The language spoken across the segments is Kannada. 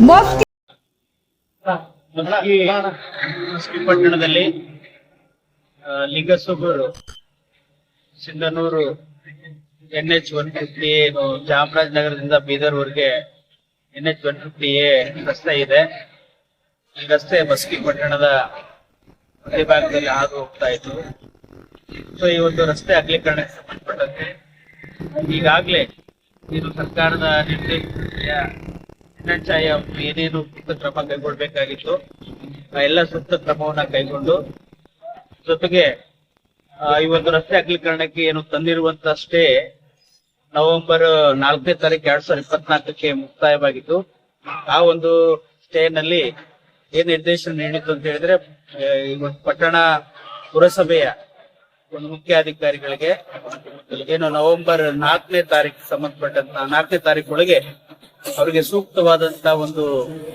ಮಸ್ಕಿ ಪಟ್ಟಣದಲ್ಲಿ Lingasugur, Sindhanur N H one fifty ಚಾಮರಾಜನಗರದಿಂದ ಬೀದರ್ವರೆಗೆ N H one fifty A ರಸ್ತೆ ಇದೆ. ಈ ರಸ್ತೆ ಮಸ್ಕಿ ಪಟ್ಟಣದ ಮಧ್ಯಭಾಗದಲ್ಲಿ ಹಾದು ಹೋಗ್ತಾ ಇತ್ತು. ಸೊ, ಈ ಒಂದು ರಸ್ತೆ ಅಗಲೀಕರಣಕ್ಕೆ ಸಂಬಂಧಪಟ್ಟಂತೆ ಈಗಾಗಲೇ ಇದು ಸರ್ಕಾರದ ನಿರ್ದೇಶನ ಅವರು ಏನೇನು ಸೂಕ್ತ ಕ್ರಮ ಕೈಗೊಳ್ಬೇಕಾಗಿತ್ತು, ಆ ಎಲ್ಲ ಸೂಕ್ತ ಕ್ರಮವನ್ನ ಕೈಗೊಂಡು, ಜೊತೆಗೆ ಈ ಒಂದು ರಸ್ತೆ ಅಗಲೀಕರಣಕ್ಕೆ ಏನು ತಂದಿರುವಂತ ಸ್ಟೇ ನವೆಂಬರ್ ನಾಲ್ಕನೇ ತಾರೀಕು ಎರಡ್ ಸಾವಿರದ ಇಪ್ಪತ್ನಾಲ್ಕಕ್ಕೆ ಮುಕ್ತಾಯವಾಗಿತ್ತು. ಆ ಒಂದು ಸ್ಟೇ ನಲ್ಲಿ ಏನ್ ನಿರ್ದೇಶನ ನೀಡಿತ್ತು ಅಂತ ಹೇಳಿದ್ರೆ ಪಟ್ಟಣ ಪುರಸಭೆಯ ಒಂದು ಮುಖ್ಯ ಅಧಿಕಾರಿಗಳಿಗೆ ಏನು ನವೆಂಬರ್ ನಾಲ್ಕನೇ ತಾರೀಕು ಸಂಬಂಧಪಟ್ಟಂತ, ನಾಲ್ಕನೇ ತಾರೀಕು ಅವರಿಗೆ ಸೂಕ್ತವಾದಂತಹ ಒಂದು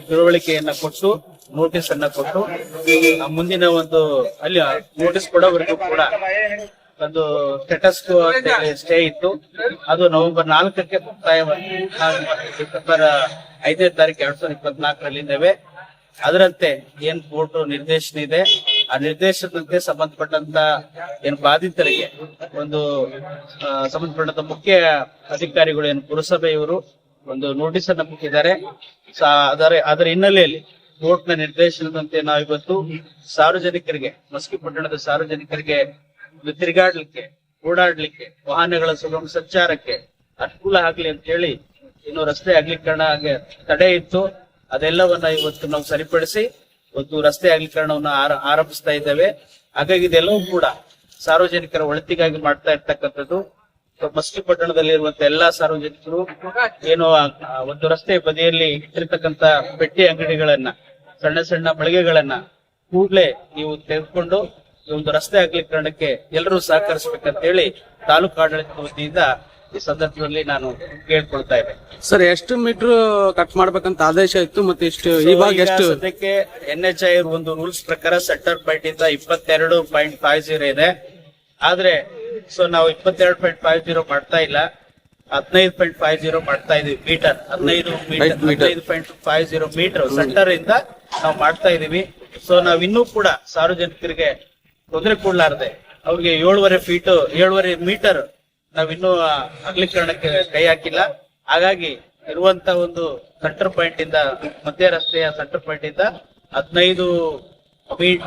ತಿಳುವಳಿಕೆಯನ್ನ ಕೊಟ್ಟು ನೋಟಿಸ್ ಅನ್ನ ಕೊಟ್ಟು ಮುಂದಿನ ಒಂದು ಅಲ್ಲಿ ನೋಟಿಸ್ ಕೊಡೋವರೆಗೂ ಕೂಡ ಒಂದು ಸ್ಟೇಟಸ್ ಸ್ಟೇ ಇತ್ತು. ಅದು ನವೆಂಬರ್ ನಾಲ್ಕಕ್ಕೆ ಮುಕ್ತಾಯವಾಗಿ ಡಿಸೆಂಬರ್ ಐದನೇ ತಾರೀಕು ಎರಡ್ ಸಾವಿರದ ಇಪ್ಪತ್ನಾಲ್ಕರಲ್ಲಿದ್ದೇವೆ. ಅದರಂತೆ ಏನ್ ಕೋರ್ಟ್ ನಿರ್ದೇಶನ ಇದೆ? ಆ ನಿರ್ದೇಶನದಂತೆ ಸಂಬಂಧಪಟ್ಟಂತ ಏನ್ ಬಾಧಿತರಿಗೆ ಒಂದು ಸಂಬಂಧಪಟ್ಟಂತ ಮುಖ್ಯ ಅಧಿಕಾರಿಗಳು ಏನು ಪುರಸಭೆಯವರು ಒಂದು ನೋಟಿಸ್ ಅನ್ನು ಕೊಟ್ಟಿದ್ದಾರೆ ಸಾ- ಅದರ ಅದರ ಹಿನ್ನೆಲೆಯಲ್ಲಿ ಕೋರ್ಟ್ನ ನಿರ್ದೇಶನದಂತೆ ನಾವಿವತ್ತು ಸಾರ್ವಜನಿಕರಿಗೆ, ಮಸ್ಕಿ ಪಟ್ಟಣದ ಸಾರ್ವಜನಿಕರಿಗೆ ತಿರುಗಾಡ್ಲಿಕ್ಕೆ, ಓಡಾಡ್ಲಿಕ್ಕೆ, ವಾಹನಗಳ ಸುಗಮ ಸಂಚಾರಕ್ಕೆ ಅನುಕೂಲ ಆಗ್ಲಿ ಅಂತ ಹೇಳಿ ಇನ್ನು ರಸ್ತೆ ಅಗಲೀಕರಣ ತಡೆ ಇತ್ತು. ಅದೆಲ್ಲವನ್ನ ಇವತ್ತು ನಾವು ಸರಿಪಡಿಸಿ ಒಂದು ರಸ್ತೆ ಅಗಲೀಕರಣವನ್ನು ಆರ- ಆರಂಭಿಸ್ತಾ ಇದ್ದೇವೆ. ಹಾಗಾಗಿ ಇದೆಲ್ಲವೂ ಕೂಡ ಸಾರ್ವಜನಿಕರ ಒಳಿತಿಗಾಗಿ ಮಾಡ್ತಾ ಇರ್ತಕ್ಕಂಥದ್ದು ಮಸ್ಕಿ ಪಟ್ಟಣದಲ್ಲಿರುವಂತ ಎಲ್ಲಾ ಸಾರ್ವಜನಿಕರು ಏನು ಒಂದು ರಸ್ತೆ ಬದಿಯಲ್ಲಿ ಇಟ್ಟಿರ್ತಕ್ಕಂತ ಪೆಟ್ಟಿ ಅಂಗಡಿಗಳನ್ನ ಸಣ್ಣ ಸಣ್ಣ ಮಳಿಗೆಗಳನ್ನ ಕೂಡ್ಲೆ ನೀವು ತೆಗೆದುಕೊಂಡು ಈ ಒಂದು ರಸ್ತೆ ಅಗಲೀಕರಣಕ್ಕೆ ಎಲ್ಲರೂ ಸಹಕರಿಸಬೇಕಂತ ಹೇಳಿ ತಾಲೂಕು ಆಡಳಿತ ವತಿಯಿಂದ ಈ ಸಂದರ್ಭದಲ್ಲಿ ನಾನು ಕೇಳ್ಕೊಳ್ತಾ ಇದ್ದೆ. ಸರ್ ಎಷ್ಟು ಮೀಟರ್ ಕಟ್ ಮಾಡ್ಬೇಕಂತ ಆದೇಶ ಇತ್ತು ಮತ್ತೆ ಎಷ್ಟು ಇವಾಗ ಎಷ್ಟು? ಸದ್ಯಕ್ಕೆ ಎನ್ ಎಚ್ ಐ ಒಂದು ರೂಲ್ಸ್ ಪ್ರಕಾರ ಸೆಟ್ಟರ್ ಪಾಯಿಂಟ್ ಇಂದ ಇಪ್ಪತ್ತೆರಡು ಪಾಯಿಂಟ್ ಫೈವ್ ಜೀರೋ ಇದೆ. ಆದ್ರೆ ಸೊ ನಾವು ಇಪ್ಪತ್ತೆರಡು ಪಾಯಿಂಟ್ ಫೈವ್ ಜೀರೋ ಮಾಡ್ತಾ ಇಲ್ಲ. ಹದಿನೈದು ಪಾಯಿಂಟ್ ಫೈವ್ ಜೀರೋ ಮಾಡ್ತಾ ಇದೀವಿ ಮೀಟರ್. ಹದಿನೈದು ಮೀಟರ್. ಹದಿನೈದು point five zero metre centre ಇಂದ ನಾವು ಮಾಡ್ತಾ ಇದೀವಿ. ಸೊ ನಾವ್ ಇನ್ನೂ ಕೂಡ ಸಾರ್ವಜನಿಕರಿಗೆ ತೊಂದರೆ ಕೊಡ್ಲಾರ್ದೆ. ಅವ್ರಿಗೆ ಏಳುವರೆ ಫೀಟ್ ಏಳುವರೆ ಮೀಟರ್ ನಾವಿನ್ನೂ ಅಗಲೀಕರಣಕ್ಕೆ ಕೈ ಹಾಕಿಲ್ಲ. ಹಾಗಾಗಿ ಇರುವಂತ ಒಂದು ಸೆಂಟರ್ ಪಾಯಿಂಟ್ ಇಂದ ಮಧ್ಯ ರಸ್ತೆಯ ಸೆಂಟರ್ ಪಾಯಿಂಟ್ ಇಂದ ಹದಿನೈದು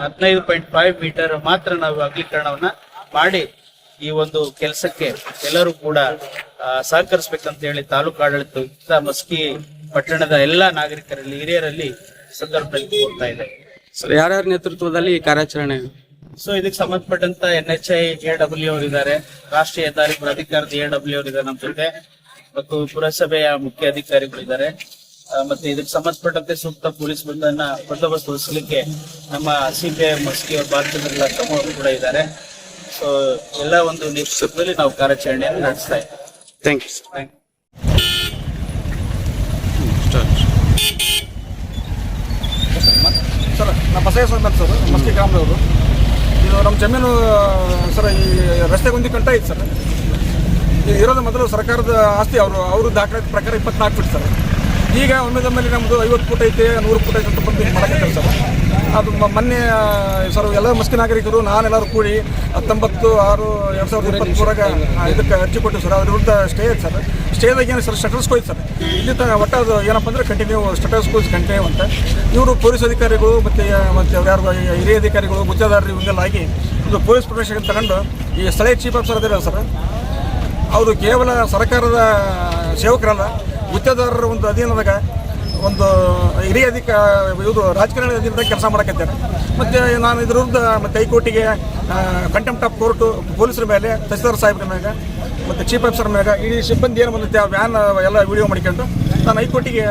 ಹದಿನೈದು ಪಾಯಿಂಟ್ ಫೈವ್ ಮೀಟರ್ ಮಾತ್ರ ನಾವು ಅಗಲೀಕರಣವನ್ನ ಮಾಡಿ ಈ ಒಂದು ಕೆಲಸಕ್ಕೆ ಎಲ್ಲರೂ ಕೂಡ ಸಹಕರಿಸಬೇಕಂತ ಹೇಳಿ ತಾಲೂಕು ಆಡಳಿತ ಮಸ್ಕಿ ಪಟ್ಟಣದ ಎಲ್ಲಾ ನಾಗರಿಕರಲ್ಲಿ ಹಿರಿಯರಲ್ಲಿ ಸಂದರ್ಭದಲ್ಲಿ ಹೋಗ್ತಾ ಇದೆ. ಸರ್ ಯಾರ್ಯಾರ ನೇತೃತ್ವದಲ್ಲಿ ಈ ಕಾರ್ಯಾಚರಣೆ? ಸೊ ಇದಕ್ಕೆ ಸಂಬಂಧಪಟ್ಟಂತ N H I A W ಅವರಿದ್ದಾರೆ ರಾಷ್ಟ್ರೀಯ ಹೆದ್ದಾರಿ ಪ್ರಾಧಿಕಾರದ ಎ ಡಬ್ಲ್ಯೂ ಅವರಿದ್ದಾರೆ ನಮ್ಮ ಜೊತೆ. ಮತ್ತು ಪುರಸಭೆಯ ಮುಖ್ಯ ಅಧಿಕಾರಿಗಳಿದ್ದಾರೆ ಇದ್ದಾರೆ ಮತ್ತೆ ಇದಕ್ಕೆ ಸಂಬಂಧಪಟ್ಟಂತೆ ಸೂಕ್ತ ಪೊಲೀಸ್ ಬಂದನ್ನ ಬಂದೋಬಸ್ತ್ ವಹಿಸಲಿಕ್ಕೆ ನಮ್ಮ ಸಿಪಿಐ ಮಸ್ಕಿ ಅವರು ಭಾರತದ ತಮ್ಮವರು ಕೂಡ ಇದ್ದಾರೆ ಸೊ ಎಲ್ಲ ಒಂದು ನೇತೃತ್ವದಲ್ಲಿ ನಾವು ಕಾರ್ಯಾಚರಣೆಯನ್ನು ನಡೆಸ್ತಾ ಇದ್ದೀವಿ. Thank you you. ಸರ್ ನಮ್ಮ ಬಸವೇಶ್ವರ ಅಂತ ಸರ್ ಮಸ್ತಿ ಗ್ರಾಮದವರು. ಇದು ನಮ್ಮ ಜಮೀನು ಸರ್ ಈ ರಸ್ತೆಗೆ ಒಂದು ಕಂಟ ಐತೆ ಸರ್. ಇರೋದು ಮೊದಲು ಸರ್ಕಾರದ ಆಸ್ತಿ ಅವರು ಅವರು ದಾಖಲಾತಿ ಪ್ರಕಾರ ಇಪ್ಪತ್ನಾಲ್ಕು ಫೀಟ್ ಸರ್. ಈಗ ಒಮ್ಮೆದೊಮ್ಮೆಲೆ ನಮ್ಮದು ಐವತ್ತು ಫೂಟ್ ಐತೆ ನೂರು ಫೂಟ್ ಐತೆ ಅಂತ ಬಂದು ಮಾಡಕ್ಕೆ ಸರ್. ಅದು ಮೊನ್ನೆ ಸರ್, ಎಲ್ಲ ಮುಸ್ಕಿ ನಾಗರಿಕರು, ನಾನೆಲ್ಲರೂ ಕೂಡಿ ಹತ್ತೊಂಬತ್ತು ಆರು ಎರಡು ಸಾವಿರದ ಇಪ್ಪತ್ತ್ಮೂರಾಗ ಇದಕ್ಕೆ ಅರ್ಜಿ ಕೊಟ್ಟಿವಿ ಸರ್, ಅದ್ರ ವಿರುದ್ಧ ಸ್ಟೇ ಐತೆ ಸರ್. ಸ್ಟೇದಾಗ ಏನು ಸರ್ ಸ್ಟಟಸ್ ಹೋಯ್ತು ಸರ್. ಇಲ್ಲಿ ತನಕ ಒಟ್ಟು ಅದು ಏನಪ್ಪ ಅಂದರೆ ಕಂಟಿನ್ಯೂ ಸ್ಟಟಸ್ ಕೋಯ್ಸ್ ಕಂಟಿನ್ಯೂ ಅಂತ. ಇವರು ಪೊಲೀಸ್ ಅಧಿಕಾರಿಗಳು ಮತ್ತು ಮತ್ತು ಯಾರು ಹಿರಿಯ ಅಧಿಕಾರಿಗಳು ಗುತ್ತೇದಾರರು ಇವನ್ನೆಲ್ಲ ಆಗಿ ಒಂದು ಪೊಲೀಸ್ ಪ್ರೊಟೆಕ್ಷನ್ ತಗೊಂಡು ಈ ಸ್ಥಳೀಯ ಚೀಫ್ ಆಫೀಸರ್ ಅದಿರಲ್ಲ ಸರ್. ಅವರು ಕೇವಲ ಸರ್ಕಾರದ ಸೇವಕರಲ್ಲ ಗುತ್ತೇದಾರರ ಒಂದು ಅಧೀನದಾಗ ಒಂದು ಹಿರಿಯ ಅಧಿಕ ಇದು ರಾಜಕಾರಣದಿಂದ ಕೆಲಸ ಮಾಡಕತ್ತಾರೆ. ಮತ್ತು ನಾನು ಇದ್ರ ವಿರುದ್ಧ ಮತ್ತು ಹೈಕೋರ್ಟಿಗೆ ಕಂಟೆಂಪ್ಟ್ ಆಫ್ ಕೋರ್ಟು ಪೊಲೀಸರ ಮೇಲೆ, ತಹಸೀಲ್ದಾರ್ ಸಾಹೇಬ್ರ ಮೇಲೆ ಮತ್ತು ಚೀಫ್ ಆಫೀಸರ್ ಮೇಲೆ ಈ ಸಿಬ್ಬಂದಿ ಏನು ಬಂದೈತೆ ಆ ವ್ಯಾನ್ ಎಲ್ಲ ವಿಡಿಯೋ ಮಾಡ್ಕೊಂಡು ನಾನು ಹೈಕೋರ್ಟಿಗೆ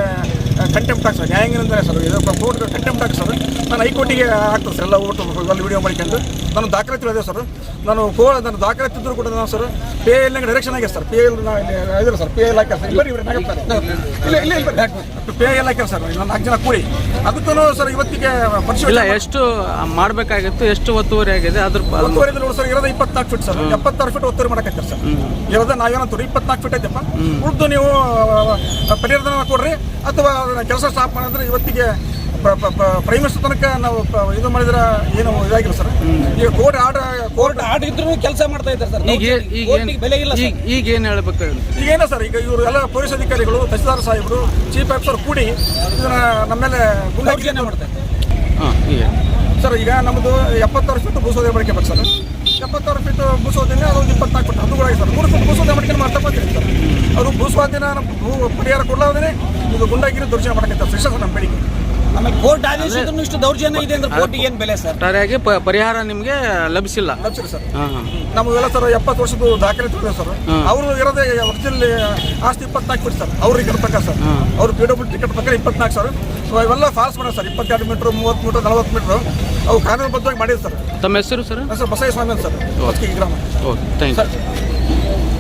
ಕಂಟೆಂಪ್ಟ್ ಹಾಕ್ಸೋದು. ನ್ಯಾಯಾಂಗ ಸರ್, ಇದು ಕೋರ್ಟ್ ಕಂಟೆಂಪ್ಟ್ ಹಾಕ್ಸೋದು. ನಾನು ಹೈಕೋರ್ಟಿಗೆ ಹಾಕ್ತದೆ ಸರ್, ಎಲ್ಲ ಓಟು ಎಲ್ಲ ವಿಡಿಯೋ ಮಾಡ್ಕೊಂಡು. ನಾನು ದಾಖಲೆ ತಿಳಿದೇವೆ ಸರ್. ನಾನು ಕೋಳ ನಾನು ದಾಖಲೆ ಇದ್ದರೂ ಕೂಡ ನಾನು ಸರ್ ಪೇ ಎಲ್ ಡೈರೆಕ್ಷನ್ ಆಗಿದೆ ಸರ್. ಪೇ ಎಲ್ ಇದಿಲ್ಲ ಸರ್ ಪೇ ಎಲ್ ಹಾಕಿ ಸರ್. ಇಲ್ಲ ಇಲ್ಲ ಇಲ್ಲ ಇಲ್ಲ ಫೀಟ್ ಪೇ ಎಲ್ಲ ಹಾಕ್ಯಾರ ಸರ್ ಇಲ್ಲ ನಾಲ್ಕು ಜನ ಕೂಡಿ. ಅದಕ್ಕೂ ಸರ್ ಇವತ್ತಿಗೆ ಇಲ್ಲ ಎಷ್ಟು ಮಾಡಬೇಕಾಗಿತ್ತು ಎಷ್ಟು ಒತ್ತುವರಿ ಆಗಿದೆ ಅದ್ರ ಒತ್ತುವರಿ ನೋಡಿ ಸರ್ ಇರೋದು ಇಪ್ಪತ್ನಾಲ್ಕು ಫೀಟ್ ಸರ್. ಎಪ್ಪತ್ತಾರು ಫೀಟ್ ಒತ್ತುವರಿ ಮಾಡಕ್ಕೆ ಸರ್. ಇರೋದ ನಾವೇನಂತೀವಿ ಇಪ್ಪತ್ನಾಲ್ಕು ಫೀಟ್ ಐತಪ್ಪ. ಉಳಿದು ನೀವು ಪರಿಹಾರಧನ ಕೊಡ್ರಿ. ಅಥವಾ ಕೆಲಸ ಸ್ಟಾಪ್ ಮಾಡಿದ್ರೆ ಇವತ್ತಿಗೆ ಪ್ರೈಮ್ ಮಿನಿಸ್ಟರ್ ತನಕ ನಾವು ಪ- ಇದು ಮಾಡಿದ್ರೆ ಏನು ಇದಾಗಿಲ್ಲ ಸರ್. ಈಗ ಕೋರ್ಟ್ ಆರ್ಡರ್ ಕೋರ್ಟ್ ಆರ್ಡರ್ ಇದ್ರು ಕೆಲಸ ಮಾಡ್ತಾ ಇದ್ದಾರೆ ಸರ್. ಈಗ ಈಗ ಏನ್- ಬೆಲೆ ಇಲ್ಲ ಈಗ ಏನ್ ಹೇಳ್ಬೇಕಾಗಿತ್ತು ಈಗ ಏನ ಸರ್ ಈಗ ಇವರು ಎಲ್ಲ ಪೊಲೀಸ್ ಅಧಿಕಾರಿಗಳು ತಹಸೀಲ್ದಾರ್ ಸಾಹೇಬರು ಚೀಫ್ ಆಫೀಸರ್ ಕೂಡಿ ಇದನ್ನ ನಮ್ಮ ಮೇಲೆ ಗುಂಡಾಗಿ ಮಾಡ್ತಾರೆ ಸರ್ ಈಗ ನಮ್ಮದು ಎಪ್ಪತ್ತಾರು ಫೀಟ್ ಭೂಸೋದೆ ಬಳಕೆ ಬೇಕು ಸರ್. ಎಪ್ಪತ್ತಾರು ಫೀಟ್ ಭೂಸೋದಿನ ಅದೊಂದು ಇಪ್ಪತ್ನಾಲ್ಕು ಫೀಟ್ ಅದು ಕೂಡ ಸರ್. ಮೂರು ಫೀಟ್ ಭೂಸೋದೆ ಮಾಡ್ಕೊಂಡು ಮಾಡ್ತಾ ಬರ್ತೀನಿ ಸರ್. ಅದು ಭೂಸ್ವಾಧೀನ ನಮ್ಮ ಭೂ ಪರಿಹಾರ ಕೊಡಲಾರ್ದೇ ಇದು ಗುಂಡಾಗಿರಿ ದುರ್ಜನ ಮಾಡಕ್ಕೆ ಸರ್ ಸರ್ ನಮ್ಮ ಬೆಳಿಗ್ಗೆ ಆಮೇಲೆ ಕೋರ್ಟ್ ಆದೇಶ ಇದ್ರು ಇಷ್ಟು ದೌರ್ಜನ್ಯ ಇದೆ ಅಂದ್ರೆ ಕೋರ್ಟಿಗೆ ಏನು ಬೆಲೆ ಸರ್? ಒಟ್ಟಾರೆಯಾಗಿ ಪ- ಪರಿಹಾರ ನಿಮಗೆ ಲಭಿಸಿಲ್ಲ. ಲಕ್ಷ ಸರ್. ನಮಗೆಲ್ಲ ಸರ್ ಎಪ್ಪತ್ತು ವರ್ಷದ ದಾಖಲೆ ತಿಳಿದೆ ಸರ್. ಅವರು ಇರೋದೇ ಒರಿಜಿನಲ್ ಆಸ್ತಿ ಇಪ್ಪತ್ನಾಲ್ಕು ಫೀಟ್ ಸರ್. ಅವ್ರ ಟಿಕೆಟ್ ಪ್ರಕಾರ ಸರ್. ಅವ್ರು ಪಿ ಡಬ್ಲ್ಯೂ ಟಿಕೆಟ್ ಪ್ರಕಾರ ಇಪ್ಪತ್ನಾಲ್ಕು ಸರ್ ಸೊ ಇವೆಲ್ಲ ಫಾಲ್ಸ್ ಮಾಡೋದು ಸರ್. ಇಪ್ಪತ್ತೆರಡು ಮೀಟ್ರ್ ಮೂವತ್ತು ಮೀಟ್ರ್ ನಲವತ್ತು ಮೀಟ್ರ್ ಅವು ಕಾನೂನುಬದ್ಧವಾಗಿ ಮಾಡಿದ್ರು ಸರ್. ತಮ್ಮ ಹೆಸರು ಸರ್? ಸರ್ ಬಸಯ್ಯ ಸ್ವಾಮಿ ಅಂತ ಸರ್. ಗ್ರಾಮ. ಓಕೆ. Thank you.